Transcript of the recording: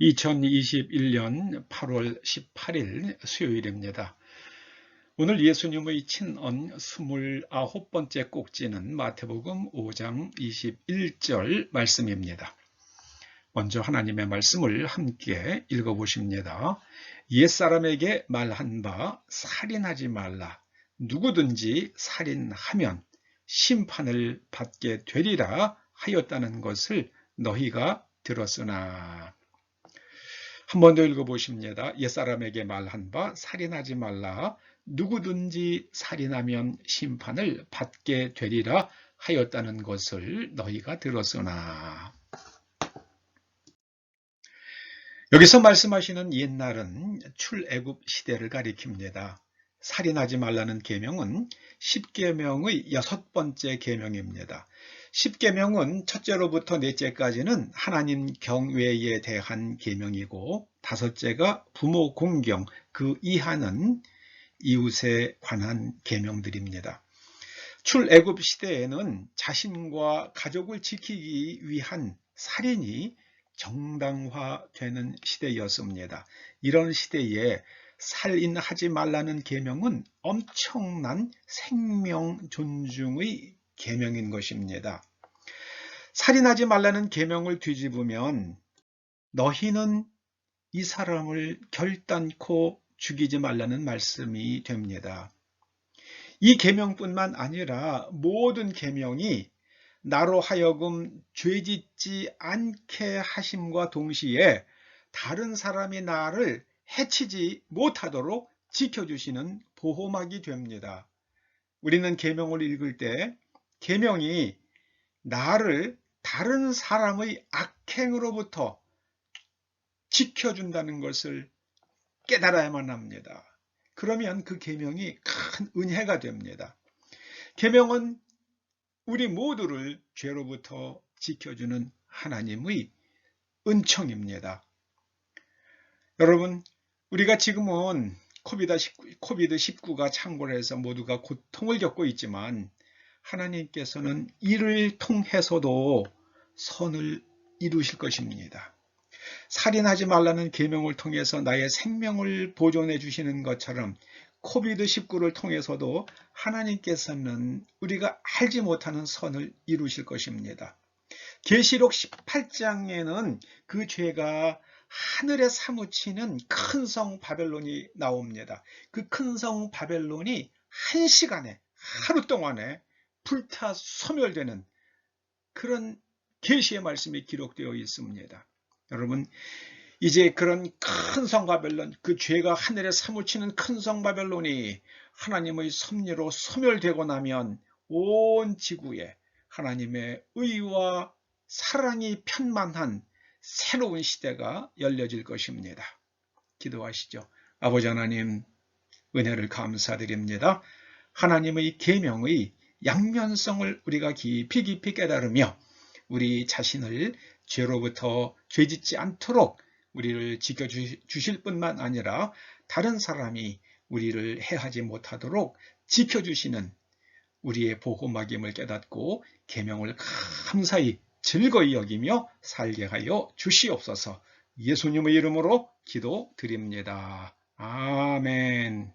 2021년 8월 18일 수요일입니다. 오늘 예수님의 친언 29번째 꼭지는 마태복음 5장 21절 말씀입니다. 먼저 하나님의 말씀을 함께 읽어보십니다. 옛사람에게 말한 바 살인하지 말라. 누구든지 살인하면 심판을 받게 되리라 하였다는 것을 너희가 들었으나 한 번 더 읽어보십니다. 옛사람에게 말한 바 살인하지 말라. 누구든지 살인하면 심판을 받게 되리라 하였다는 것을 너희가 들었으나 여기서 말씀하시는 옛날은 출애굽 시대를 가리킵니다. 살인하지 말라는 계명은 10계명의 여섯 번째 계명입니다. 10계명은 첫째로부터 넷째까지는 하나님 경외에 대한 계명이고 다섯째가 부모 공경, 그 이하는 이웃에 관한 계명들입니다. 출애굽 시대에는 자신과 가족을 지키기 위한 살인이 정당화되는 시대였습니다. 이런 시대에 살인하지 말라는 계명은 엄청난 생명 존중의 계명인 것입니다. 살인하지 말라는 계명을 뒤집으면 너희는 이 사람을 결단코 죽이지 말라는 말씀이 됩니다. 이 계명뿐만 아니라 모든 계명이 나로 하여금 죄짓지 않게 하심과 동시에 다른 사람이 나를 해치지 못하도록 지켜주시는 보호막이 됩니다. 우리는 계명을 읽을 때 계명이 나를 다른 사람의 악행으로부터 지켜준다는 것을 깨달아야만 합니다. 그러면 그 계명이 큰 은혜가 됩니다. 계명은 우리 모두를 죄로부터 지켜주는 하나님의 은총입니다. 여러분, 우리가 지금은 코비드-19가 창궐해서 모두가 고통을 겪고 있지만 하나님께서는 이를 통해서도 선을 이루실 것입니다. 살인하지 말라는 계명을 통해서 나의 생명을 보존해 주시는 것처럼 코비드19를 통해서도 하나님께서는 우리가 알지 못하는 선을 이루실 것입니다. 계시록 18장에는 그 죄가 하늘에 사무치는 큰 성 바벨론이 나옵니다. 그 큰 성 바벨론이 한 시간에 하루 동안에 불타 소멸되는 그런 계시의 말씀이 기록되어 있습니다. 여러분 이제 그런 큰 성 바벨론 그 죄가 하늘에 사무치는 큰 성 바벨론이 하나님의 섭리로 소멸되고 나면 온 지구에 하나님의 의와 사랑이 편만한 새로운 시대가 열려질 것입니다. 기도하시죠. 아버지 하나님 은혜를 감사드립니다. 하나님의 계명의 양면성을 우리가 깊이 깊이 깨달으며 우리 자신을 죄로부터 죄짓지 않도록 우리를 지켜주실 뿐만 아니라 다른 사람이 우리를 해하지 못하도록 지켜주시는 우리의 보호막임을 깨닫고 계명을 감사히 즐거이 여기며 살게 하여 주시옵소서 예수님의 이름으로 기도드립니다. 아멘